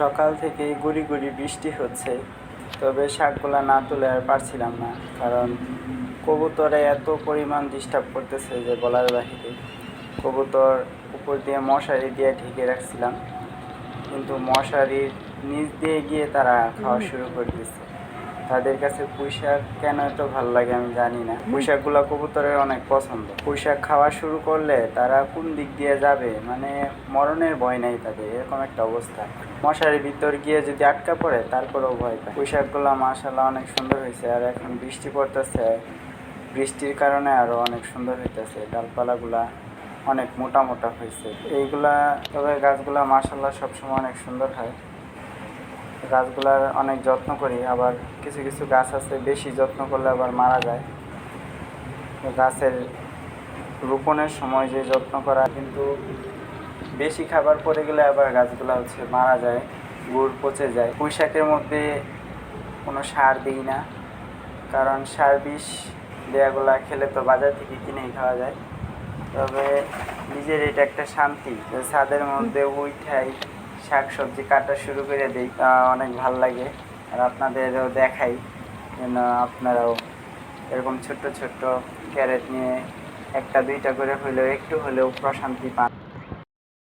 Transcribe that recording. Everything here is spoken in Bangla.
সকাল থেকে গুড়ি গুড়ি বৃষ্টি হচ্ছে। তবে শাকগুলা না তুলে আর পারছিলাম না কারণ কবুতরে এত পরিমাণ ডিস্টার্ব করতেছে যে গলার বাহিরে। কবুতর উপর দিয়ে মশারি দিয়ে ঢেকে রাখছিলাম কিন্তু মশারির নিচ দিয়ে গিয়ে তারা খাওয়া শুরু করে দিচ্ছে তাদের কাছে পুঁইশাক কেন এত ভালো লাগে আমি জানি না। পুঁইশাকগুলো কবুতরের অনেক পছন্দ। পুঁইশাক খাওয়া শুরু করলে তারা কোন দিক দিয়ে যাবে? মানে মরণের ভয় নাই তাদের এরকম একটা অবস্থা। মশারির ভিতর গিয়ে যদি আটকা পড়ে তারপরেও ভয় পায়। পুঁইশাকগুলো মাসাল্লাহ অনেক সুন্দর হয়েছে আর এখন বৃষ্টি পড়তেছে। বৃষ্টির কারণে আরও অনেক সুন্দর হইতেছে। ডালপালাগুলা অনেক মোটা মোটা হয়েছে। এইগুলা তবে গাছগুলা মাসাল্লাহ সবসময় অনেক সুন্দর হয়। গাছগুলার অনেক যত্ন করি, আবার কিছু কিছু গাছ আছে বেশি যত্ন করলে আবার মারা যায়। গাছের রোপণের সময় যে যত্ন করা, কিন্তু বেশি খাবার পড়ে গেলে আবার গাছগুলো হচ্ছে মারা যায়, গুড় পচে যায়। পুঁইশাকের মধ্যে কোনো সার দিই না, কারণ সার বিষ দেয়াগুলা খেলে তো বাজার থেকে কিনেই খাওয়া যায়। তবে নিজের এটা একটা শান্তি ছাদের মধ্যে উঠাই শাক সবজি কাটা শুরু করে দিই। অনেক ভালো লাগে। আর আপনাদেরও দেখাই যেন আপনারাও এরকম ছোট্ট ছোট্ট ক্যারেট নিয়ে একটা দুইটা করে হলেও, একটু হলেও প্রশান্তি পান।